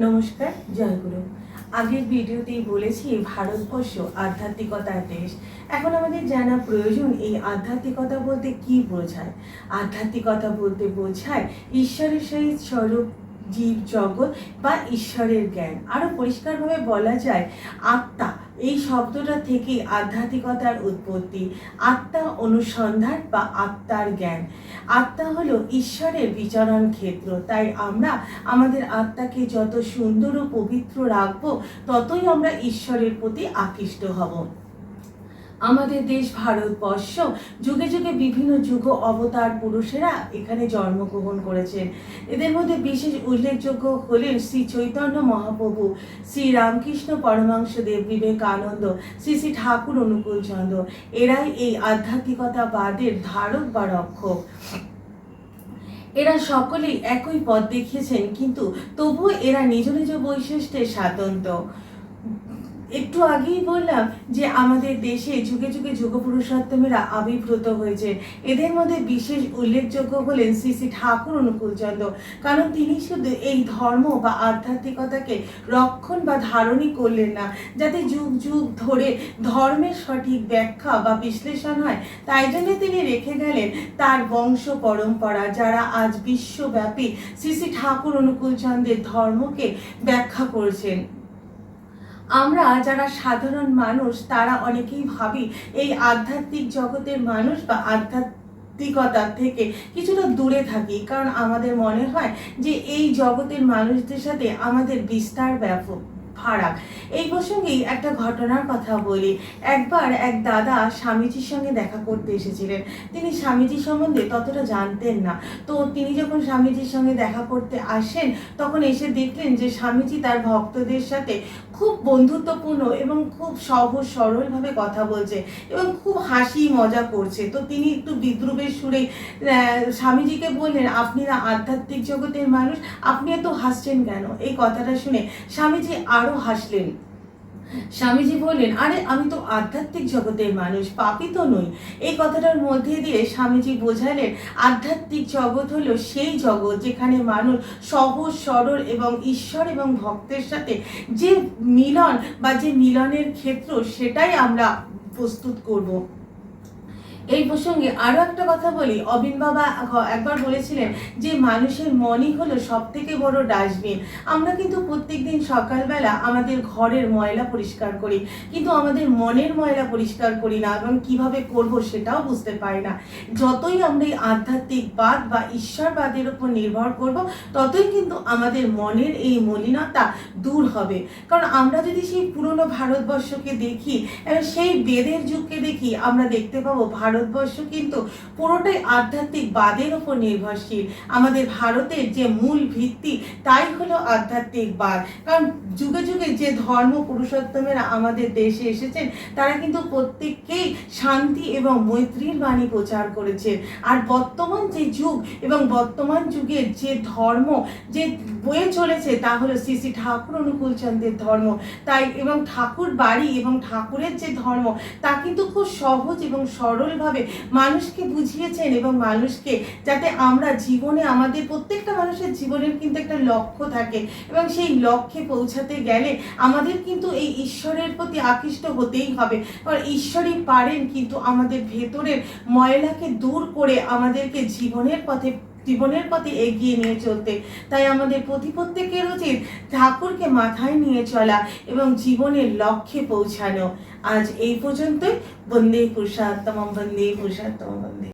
নমস্কার জয়গুরু আগের ভিডিওতেই বলেছি, ভারতবর্ষ আধ্যাত্মিকতার দেশ। এখন আমাদের জানা প্রয়োজন, এই আধ্যাত্মিকতা বলতে কি বোঝায়? আধ্যাত্মিকতা বলতে বোঝায় ঈশ্বরের সহিত স্বরূপ, জীব, জগৎ বা ঈশ্বরের জ্ঞান। আরও পরিষ্কারভাবে বলা যায়, আত্মা এই শব্দটা থেকে আধ্যাত্মিকতার উৎপত্তি, আত্মা অনুসন্ধান বা আত্মার জ্ঞান। আত্মা হলো ঈশ্বরের বিচরণ ক্ষেত্র, তাই আমরা আমাদের আত্মাকে যত সুন্দর ও পবিত্র রাখব, ততই আমরা ঈশ্বরের প্রতি আকৃষ্ট হব। আমাদের দেশ ভারতবর্ষ। যুগে যুগে বিভিন্ন যুগ অবতার পুরুষেরা এখানে জন্মগ্রহণ করেছেন এদের মধ্যে বিশেষ উল্লেখযোগ্য হলেন শ্রী চৈতন্য মহাপ্রভু, শ্রী রামকৃষ্ণ পরমাংশদেব বিবেকানন্দ, শ্রী শ্রী ঠাকুর অনুকূল চন্দ্র। এরাই এই আধ্যাত্মিকতাবাদের ধারক বা রক্ষক। এরা সকলেই একই পথ দেখিয়েছেন, কিন্তু তবুও এরা নিজ নিজ বৈশিষ্ট্যের স্বাতন্ত্র। একটু আগেই বললাম যে আমাদের দেশে যুগে যুগে যুগ পুরুষোত্তমেরা আবির্ভূত হয়েছে। এদের মধ্যে বিশেষ উল্লেখযোগ্য হলেন শ্রী শ্রী ঠাকুর অনুকূলচন্দ্র কারণ তিনি শুধু এই ধর্ম বা আধ্যাত্মিকতাকে রক্ষণ বা ধারণই করলেন না, যাতে যুগ যুগ ধরে ধর্মের সঠিক ব্যাখ্যা বা বিশ্লেষণ হয়। তাই জন্য তিনি রেখে গেলেন তার বংশ পরম্পরা, যারা আজ বিশ্বব্যাপী শ্রী শ্রী ঠাকুর অনুকূলচন্দ্রের ধর্মকে ব্যাখ্যা করছেন। আমরা যারা সাধারণ মানুষ, তারা অনেকেই ভাবি এই আধ্যাত্মিক জগতের মানুষ বা আধ্যাত্মিকতার থেকে কিছুটা দূরে থাকি। কারণ আমাদের মনে হয় যে এই জগতের মানুষদের সাথে আমাদের বিস্তার ব্যাপক। ফারাক। এই প্রসঙ্গেই একটা ঘটনার কথা বলি। একবার এক দাদা স্বামীজির সঙ্গে দেখা করতে এসেছিলেন। তিনি স্বামীজি সম্বন্ধে ততটা জানতেন না। তো তিনি যখন স্বামীজির সঙ্গে দেখা করতে আসেন, তখন এসে দেখলেন যে স্বামীজি তার ভক্তদের সাথে খুব বন্ধুত্বপূর্ণ এবং খুব সহজ সরলভাবে কথা বলছে এবং খুব হাসি মজা করছে। তো তিনি একটু বিদ্রুপের সুরে স্বামীজিকে বললেন, আপনি না আধ্যাত্মিক জগতের মানুষ, আপনি এত হাসছেন কেন? এই কথাটা শুনে স্বামীজি আরও হাসলেন। স্বামীজি বললেন, আরে, আমি তো আধ্যাত্মিক জগতের মানুষ, পাপি তো নই। এই কথাটার মধ্যে দিয়ে স্বামীজি বোঝালেন, আধ্যাত্মিক জগৎ হলো সেই জগৎ যেখানে মানুষ সহজ, সরল এবং ঈশ্বর এবং ভক্তের সাথে যে মিলন বা যে মিলনের ক্ষেত্র, সেটাই আমরা প্রস্তুত করব। এই প্রসঙ্গে আরও একটা কথা বলি। অবিন বাবা একবার বলেছিলেন যে, মানুষের মনই হলো সব থেকে বড় ডাস্টবিন। আমরা কিন্তু প্রত্যেকদিন সকালবেলা আমাদের ঘরের ময়লা পরিষ্কার করি, কিন্তু আমাদের মনের ময়লা পরিষ্কার করি না এবং কীভাবে করব সেটাও বুঝতে পারি না। যতই আমরা এই আধ্যাত্মিকবাদ বা ঈশ্বরবাদের উপর নির্ভর করব, ততই কিন্তু আমাদের মনের এই মলিনতা দূর হবে। কারণ আমরা যদি সেই পুরনো ভারতবর্ষকে দেখি সেই বেদের যুগকে দেখি, আমরা দেখতে পাবো ভারতবর্ষ কিন্তু পুরোটাই আধ্যাত্মিক বাদের উপর নির্ভরশীল। আমাদের ভারতের যে মূল ভিত্তি, তাই হলো আধ্যাত্মিক বাদ। কারণ যুগে যুগে যে ধর্ম পুরুষোত্তমেরা আমাদের দেশে এসেছেন, তারা কিন্তু প্রত্যেককেই শান্তি এবং মৈত্রীর বাণী প্রচার করেছেন। আর বর্তমান যে যুগ এবং বর্তমান যুগের যে ধর্ম, যে বয়ে চলেছে তা হলো শ্রী শ্রী ঠাকুর অনুকূলচন্দ্রের ধর্ম। তাই এবং ঠাকুর বাড়ি এবং ঠাকুরের যে ধর্ম, তা কিন্তু খুব সহজ এবং সরলভাবে মানুষকে বুঝিয়েছেন এবং মানুষকে যাতে আমরা জীবনে আমাদের প্রত্যেকটা মানুষের জীবনের কিন্তু একটা লক্ষ্য থাকে এবং সেই লক্ষ্যে পৌঁছাতে গেলে আমাদের কিন্তু এই ঈশ্বরের প্রতি আকৃষ্ট হতেই হবে। কারণ ঈশ্বরই পারেন কিন্তু আমাদের ভেতরের ময়লাকে দূর করে আমাদেরকে জীবনের পথে জীবনের পথে এগিয়ে নিয়ে চলতে। তাই আমাদের প্রতি প্রত্যেকের উচিত ঠাকুরকে মাথায় নিয়ে চলা এবং জীবনের লক্ষ্যে পৌঁছানো। আজ এই পর্যন্তই। বন্দে পুরুষাত্তম বন্দে পুরুষাত্তম বন্দে।